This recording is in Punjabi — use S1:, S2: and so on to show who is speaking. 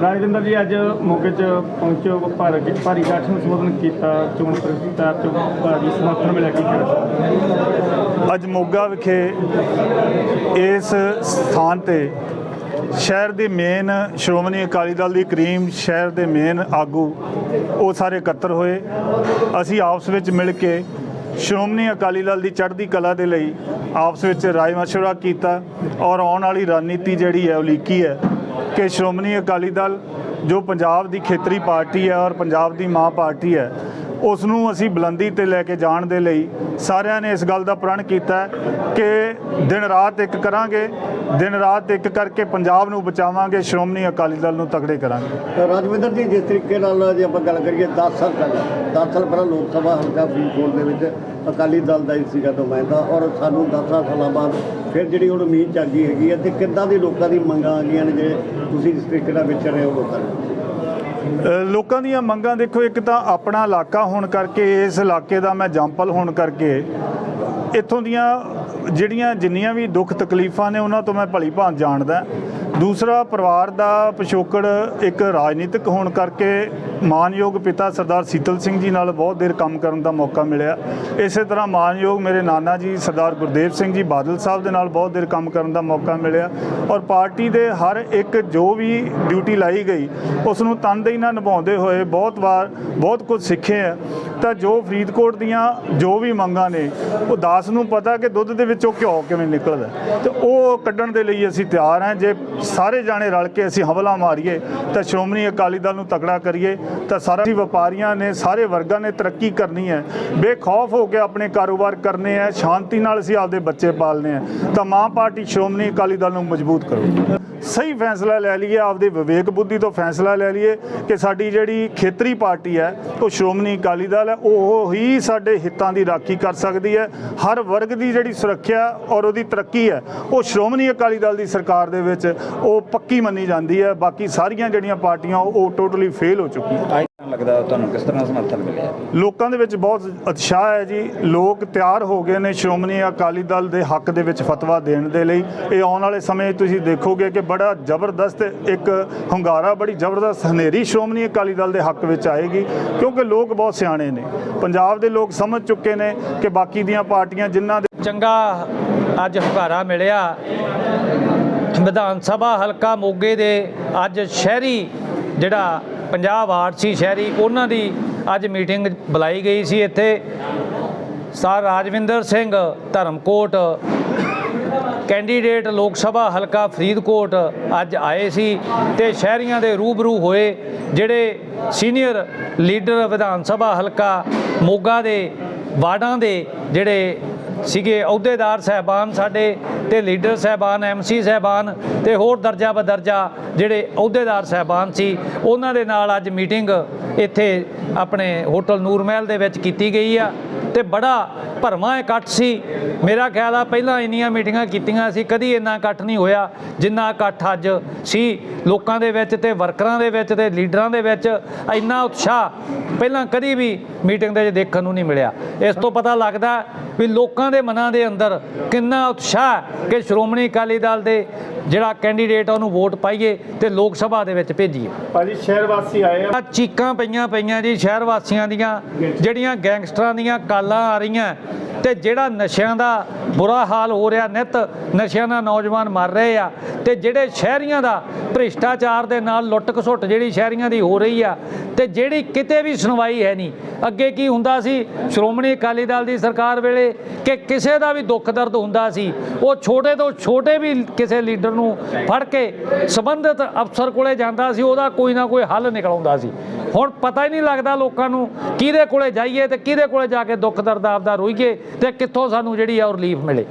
S1: ਰਾਜਵਿੰਦਰ ਜੀ ਅੱਜ ਮੌਕੇ 'ਚ ਪਹੁੰਚੋ ਭਾਰਤ ਭਾਰੀ ਇਕੱਠ ਨੂੰ ਸੰਬੋਧਨ ਕੀਤਾ, ਚੋਣ ਪ੍ਰਸਤਾਵ ਚੋਂ ਭਾਰੀ ਸਮਰਥਨ ਮਿਲਿਆ, ਕੀ ਕਹਿਣਾ
S2: ਅੱਜ ਮੋਗਾ ਵਿਖੇ ਇਸ ਸਥਾਨ ਤੇ ਸ਼ਹਿਰ ਦੇ ਮੇਨ ਸ਼੍ਰੋਮਣੀ ਅਕਾਲੀ ਦਲ ਦੀ ਕਰੀਮ ਸ਼ਹਿਰ ਦੇ ਮੇਨ ਆਗੂ ਉਹ ਸਾਰੇ ਇਕੱਤਰ ਹੋਏ। ਅਸੀਂ ਆਪਸ ਵਿੱਚ ਮਿਲ ਕੇ ਸ਼੍ਰੋਮਣੀ ਅਕਾਲੀ ਦਲ ਦੀ ਚੜ੍ਹਦੀ ਕਲਾ ਦੇ ਲਈ ਆਪਸ ਵਿੱਚ ਰਾਏ ਮਸ਼ਵਰਾ ਕੀਤਾ ਔਰ ਆਉਣ ਵਾਲੀ ਰਣਨੀਤੀ ਜਿਹੜੀ ਹੈ ਉਹ ਲੀਕੀ ਹੈ। ਕਿ ਸ਼੍ਰੋਮਣੀ ਅਕਾਲੀ ਦਲ ਜੋ ਪੰਜਾਬ ਦੀ ਖੇਤਰੀ ਪਾਰਟੀ ਹੈ ਔਰ ਪੰਜਾਬ ਦੀ ਮਾਂ ਪਾਰਟੀ ਹੈ ਉਸ ਨੂੰ ਅਸੀਂ ਬੁਲੰਦੀ ਤੇ ਲੈ ਕੇ ਜਾਣ ਦੇ ਲਈ ਸਾਰਿਆਂ ਨੇ ਇਸ ਗੱਲ ਦਾ ਪ੍ਰਣ ਕੀਤਾ ਕਿ ਦਿਨ ਰਾਤ ਇੱਕ ਕਰਾਂਗੇ, ਦਿਨ ਰਾਤ ਇੱਕ ਕਰਕੇ ਪੰਜਾਬ ਨੂੰ ਬਚਾਵਾਂਗੇ, ਸ਼੍ਰੋਮਣੀ ਅਕਾਲੀ ਦਲ ਨੂੰ ਤਕੜੇ ਕਰਾਂਗੇ।
S3: ਰਾਜਵਿੰਦਰ ਜੀ, ਜਿਸ ਤਰੀਕੇ ਨਾਲ ਜੇ ਆਪਾਂ ਗੱਲ ਕਰੀਏ 10 ਸਾਲ ਪਹਿਲਾਂ 10 ਸਾਲ ਪਹਿਲਾਂ ਲੋਕ ਸਭਾ ਹਲਕਾ ਫਰੀਦਕੋਟ ਦੇ ਵਿੱਚ ਅਕਾਲੀ ਦਲ ਦਾ ਹੀ ਸੀਗਾ ਨੁਮਾਇੰਦਾ ਔਰ ਸਾਨੂੰ 10 ਸਾਲਾਂ ਬਾਅਦ ਫਿਰ ਜਿਹੜੀ ਹੁਣ ਉਮੀਦ ਜਾਗੀ ਹੈਗੀ ਹੈ ਤੇ ਕਿੱਦਾਂ ਦੀ ਲੋਕਾਂ ਦੀ ਮੰਗਾਂ ਆ ਗਈਆਂ ਨੇ ਜਿਹੜੇ ਤੁਸੀਂ ਇਸ ਤਰੀਕੇ ਨਾਲ ਵਿਚਰ ਰਹੇ ਹੋ ਲੋਕਾਂ ਨਾਲ
S2: ਲੋਕਾਂ ਦੀਆਂ ਮੰਗਾਂ ਦੇਖੋ, ਇੱਕ ਤਾਂ ਆਪਣਾ ਇਲਾਕਾ ਹੋਣ ਕਰਕੇ, ਇਸ ਇਲਾਕੇ ਦਾ ਮੈਂ ਜੰਪਲ ਹੋਣ ਕਰਕੇ, ਇੱਥੋਂ ਦੀਆਂ ਜਿਹੜੀਆਂ ਜਿੰਨੀਆਂ ਵੀ ਦੁੱਖ ਤਕਲੀਫਾਂ ਨੇ ਉਹਨਾਂ ਤੋਂ ਮੈਂ ਭਲੀ ਭਾਂਤ ਜਾਣਦਾ। ਦੂਸਰਾ, ਪਰਿਵਾਰ ਦਾ ਪਿਛੋਕੜ ਇੱਕ ਰਾਜਨੀਤਿਕ ਹੋਣ ਕਰਕੇ ਮਾਨਯੋਗ ਪਿਤਾ ਸਰਦਾਰ ਸੀਤਲ ਸਿੰਘ ਜੀ ਨਾਲ ਬਹੁਤ ਦੇਰ ਕੰਮ ਕਰਨ ਦਾ ਮੌਕਾ ਮਿਲਿਆ। ਇਸੇ ਤਰ੍ਹਾਂ ਮਾਨਯੋਗ ਮੇਰੇ ਨਾਨਾ ਜੀ ਸਰਦਾਰ ਗੁਰਦੇਵ ਸਿੰਘ ਜੀ ਬਾਦਲ ਸਾਹਿਬ ਦੇ ਨਾਲ ਬਹੁਤ ਦੇਰ ਕੰਮ ਕਰਨ ਦਾ ਮੌਕਾ ਮਿਲਿਆ ਔਰ ਪਾਰਟੀ ਦੇ ਹਰ ਇੱਕ ਜੋ ਵੀ ਡਿਊਟੀ ਲਾਈ ਗਈ, ਉਸ ਨੂੰ ਤਨਦੇਹੀ ਨਾਲ ਨਿਭਾਉਂਦੇ ਹੋਏ ਬਹੁਤ ਵਾਰ ਬਹੁਤ ਕੁਝ ਸਿੱਖੇ ਆ। ਤਾਂ ਜੋ ਫਰੀਦਕੋਟ ਦੀਆਂ ਜੋ ਵੀ ਮੰਗਾਂ ਨੇ, ਉਹ ਦਾਸ ਨੂੰ ਪਤਾ ਕਿ ਦੁੱਧ ਦੇ ਵਿੱਚੋਂ ਘਿਓ ਕਿਵੇਂ ਨਿਕਲਦਾ ਤੇ ਉਹ ਕੱਢਣ ਦੇ ਲਈ ਅਸੀਂ ਤਿਆਰ ਹਾਂ। ਜੇ ਸਾਰੇ ਜਾਣੇ ਰਲ ਕੇ ਅਸੀਂ ਹਮਲਾ ਮਾਰੀਏ, ਤਾਂ ਸ਼੍ਰੋਮਣੀ ਅਕਾਲੀ ਦਲ ਨੂੰ ਤਕੜਾ ਕਰੀਏ, ਤਾਂ ਸਾਰਾ ਹੀ ਵਪਾਰੀਆਂ ਨੇ, ਸਾਰੇ ਵਰਗਾਂ ਨੇ ਤਰੱਕੀ ਕਰਨੀ ਹੈ। ਬੇਖੌਫ ਹੋ ਕੇ ਆਪਣੇ ਕਾਰੋਬਾਰ ਕਰਨੇ ਹੈ, ਸ਼ਾਂਤੀ ਨਾਲ ਅਸੀਂ ਆਪਦੇ ਬੱਚੇ ਪਾਲਨੇ ਹੈ। ਤਾਂ ਮਾਂ ਪਾਰਟੀ ਸ਼੍ਰੋਮਣੀ ਅਕਾਲੀ ਦਲ ਨੂੰ ਮਜ਼ਬੂਤ ਕਰੋ। ਸਹੀ ਫੈਸਲਾ ਲੈ ਲਈਏ, ਆਪਦੇ ਵਿਵੇਕ ਬੁੱਧੀ ਤੋਂ ਫੈਸਲਾ ਲੈ ਲਈਏ ਕਿ ਸਾਡੀ ਜਿਹੜੀ ਖੇਤਰੀ ਪਾਰਟੀ ਹੈ, ਉਹ ਸ਼੍ਰੋਮਣੀ ਅਕਾਲੀ ਦਲ ਹੈ, ਉਹ ਹੀ ਸਾਡੇ ਹਿੱਤਾਂ ਦੀ ਰਾਖੀ ਕਰ ਸਕਦੀ ਹੈ। ਹਰ ਵਰਗ ਦੀ ਜਿਹੜੀ ਸੁਰੱਖਿਆ ਔਰ ਉਹਦੀ ਤਰੱਕੀ ਹੈ, ਉਹ ਸ਼੍ਰੋਮਣੀ ਅਕਾਲੀ ਦਲ ਦੀ ਸਰਕਾਰ ਦੇ ਵਿੱਚ ਉਹ ਪੱਕੀ ਮੰਨੀ ਜਾਂਦੀ ਹੈ। ਬਾਕੀ ਸਾਰੀਆਂ ਜਿਹੜੀਆਂ ਪਾਰਟੀਆਂ, ਉਹ ਟੋਟਲੀ ਫੇਲ ਹੋ ਚੁੱਕੀਆਂ।
S4: ਲੱਗਦਾ ਤੁਹਾਨੂੰ ਕਿਸ ਤਰ੍ਹਾਂ ਸਮਰਥਨ ਮਿਲਿਆ?
S2: ਲੋਕਾਂ ਦੇ ਵਿੱਚ ਬਹੁਤ ਉਤਸ਼ਾਹ ਹੈ ਜੀ। ਲੋਕ ਤਿਆਰ ਹੋ ਗਏ ਨੇ ਸ਼੍ਰੋਮਣੀ ਅਕਾਲੀ ਦਲ ਦੇ ਹੱਕ ਦੇ ਵਿੱਚ ਫਤਵਾ ਦੇਣ ਦੇ ਲਈ। ਇਹ ਆਉਣ ਵਾਲੇ ਸਮੇਂ ਤੁਸੀਂ ਦੇਖੋਗੇ ਕਿ ਬੜਾ ਜ਼ਬਰਦਸਤ ਇੱਕ ਹੁੰਗਾਰਾ ਬੜੀ ਜ਼ਬਰਦਸਤ ਹਨੇਰੀ ਸ਼੍ਰੋਮਣੀ ਅਕਾਲੀ ਦਲ ਦੇ ਹੱਕ ਵਿੱਚ ਆਏਗੀ ਕਿਉਂਕਿ ਲੋਕ ਬਹੁਤ ਸਿਆਣੇ ਨੇ। ਪੰਜਾਬ ਦੇ ਲੋਕ ਸਮਝ ਚੁੱਕੇ ਨੇ ਕਿ ਬਾਕੀ ਦੀਆਂ ਪਾਰਟੀਆਂ ਜਿਨ੍ਹਾਂ ਦੇ
S5: ਚੰਗਾ ਅੱਜ ਹੁੰਗਾਰਾ ਮਿਲਿਆ। ਵਿਧਾਨ ਸਭਾ ਹਲਕਾ ਮੋਗੇ ਦੇ ਅੱਜ ਸ਼ਹਿਰੀ ਜਿਹੜਾ ਪੰਜਾਬ ਵਾਰਡ ਸੀ ਸ਼ਹਿਰੀ, ਉਹਨਾਂ ਦੀ ਅੱਜ ਮੀਟਿੰਗ ਬੁਲਾਈ ਗਈ ਸੀ ਇੱਥੇ। ਸਰ ਰਾਜਵਿੰਦਰ ਸਿੰਘ ਧਰਮਕੋਟ, ਕੈਂਡੀਡੇਟ ਲੋਕ ਸਭਾ ਹਲਕਾ ਫਰੀਦਕੋਟ ਅੱਜ ਆਏ ਸੀ ਤੇ ਸ਼ਹਿਰੀਆਂ ਦੇ ਰੂਬਰੂ ਹੋਏ, ਜਿਹੜੇ ਸੀਨੀਅਰ ਲੀਡਰ ਵਿਧਾਨ ਸਭਾ ਹਲਕਾ ਮੋਗਾ ਦੇ ਵਾਰਡਾਂ ਦੇ ਜਿਹੜੇ ਸੀਗੇ ਅਹੁਦੇਦਾਰ ਸਹਿਬਾਨ ਸਾਡੇ ਤੇ ਲੀਡਰ ਸਹਿਬਾਨ ਐਮਸੀ ਸਹਿਬਾਨ ਤੇ ਹੋਰ ਦਰਜਾ ਬਦਰਜਾ ਜਿਹੜੇ ਅਹੁਦੇਦਾਰ ਸਹਿਬਾਨ ਸੀ, ਉਹਨਾਂ ਦੇ ਨਾਲ ਅੱਜ ਮੀਟਿੰਗ ਇੱਥੇ ਆਪਣੇ ਹੋਟਲ ਨੂਰ ਮਹਿਲ ਦੇ ਵਿੱਚ ਕੀਤੀ ਗਈ ਆ। ਤੇ ਬੜਾ ਭਰਵਾਂ ਇਕੱਠ ਸੀ। ਮੇਰਾ ਖਿਆਲ ਆ ਪਹਿਲਾਂ ਇੰਨੀਆਂ ਮੀਟਿੰਗਾਂ ਕੀਤੀਆਂ ਸੀ, ਕਦੀ ਇੰਨਾ ਇਕੱਠ ਨਹੀਂ ਹੋਇਆ, ਜਿੰਨਾ ਇਕੱਠ ਅੱਜ ਸੀ। ਲੋਕਾਂ ਦੇ ਵਿੱਚ ਤੇ ਵਰਕਰਾਂ ਦੇ ਵਿੱਚ ਤੇ ਲੀਡਰਾਂ ਦੇ ਵਿੱਚ ਇੰਨਾ ਉਤਸ਼ਾਹ, ਪਹਿਲਾਂ ਕਦੀ ਵੀ ਮੀਟਿੰਗ ਦੇ ਵਿੱਚ ਦੇਖਣ ਨੂੰ ਨਹੀਂ ਮਿਲਿਆ। ਇਸ ਤੋਂ ਪਤਾ ਲੱਗਦਾ ਵੀ ਲੋਕਾਂ ਦੇ ਮਨਾਂ ਦੇ ਅੰਦਰ ਕਿੰਨਾ ਉਤਸ਼ਾਹ ਕਿ ਸ਼੍ਰੋਮਣੀ ਅਕਾਲੀ ਦਲ ਦੇ ਜਿਹੜਾ ਕੈਂਡੀਡੇਟ ਆ ਉਹਨੂੰ ਵੋਟ ਪਾਈਏ ਤੇ ਲੋਕ ਸਭਾ ਦੇ ਵਿੱਚ ਭੇਜੀਏ।
S1: ਭਾਜੀ ਸ਼ਹਿਰ ਵਾਸੀ ਆਏ
S5: ਆ ਚੀਕਾਂ ਪਈਆਂ ਪਈਆਂ ਜੀ ਸ਼ਹਿਰ ਵਾਸੀਆਂ ਦੀਆਂ ਜਿਹੜੀਆਂ ਗੈਂਗਸਟਰਾਂ ਦੀਆਂ ਕਾਲਾਂ ਆ ਰਹੀਆਂ। ਤੇ ਜਿਹੜਾ ਨਸ਼ਿਆਂ ਦਾ ਬੁਰਾ ਹਾਲ ਹੋ ਰਿਹਾ ਨਿਤ, ਨਸ਼ਿਆਂ ਨਾਲ ਨੌਜਵਾਨ ਮਰ ਰਹੇ ਆ, ਤੇ ਜਿਹੜੇ ਸ਼ਹਿਰੀਆਂ ਦਾ ਭ੍ਰਿਸ਼ਟਾਚਾਰ ਦੇ ਨਾਲ ਲੁੱਟ ਖਸੁੱਟ ਜਿਹੜੀ ਸ਼ਹਿਰੀਆਂ ਦੀ ਹੋ ਰਹੀ ਆ, ਤੇ ਜਿਹੜੀ ਕਿਤੇ ਵੀ ਸੁਣਵਾਈ ਹੈ ਨਹੀਂ। ਅੱਗੇ ਕੀ ਹੁੰਦਾ ਸੀ? ਸ਼੍ਰੋਮਣੀ ਅਕਾਲੀ ਦਲ ਦੀ ਸਰਕਾਰ ਵੇਲੇ ਕਿ ਕਿਸੇ ਦਾ ਵੀ ਦੁੱਖ ਦਰਦ ਹੁੰਦਾ ਸੀ, ਉਹ ਛੋਟੇ ਤੋਂ ਛੋਟੇ ਵੀ ਕਿਸੇ ਲੀਡਰ ਨੂੰ ਫੜ ਕੇ ਸੰਬੰਧਿਤ ਅਫਸਰ ਕੋਲੇ ਜਾਂਦਾ ਸੀ, ਉਹਦਾ ਕੋਈ ਨਾ ਕੋਈ ਹੱਲ ਨਿਕਲ ਆਉਂਦਾ ਸੀ। ਹੁਣ ਪਤਾ ਹੀ ਨਹੀਂ ਲੱਗਦਾ ਲੋਕਾਂ ਨੂੰ ਕਿਹਦੇ ਕੋਲੇ ਜਾਈਏ ਤੇ ਕਿਹਦੇ ਕੋਲੇ ਜਾ ਕੇ ਦੁੱਖ ਦਰਦ ਆਪਦਾ ਰੋਈਏ ਤੇ ਕਿੱਥੋਂ ਸਾਨੂੰ ਜਿਹੜੀ ਆ ਉਹ ਰਿਲੀਫ ਮਿਲੇ।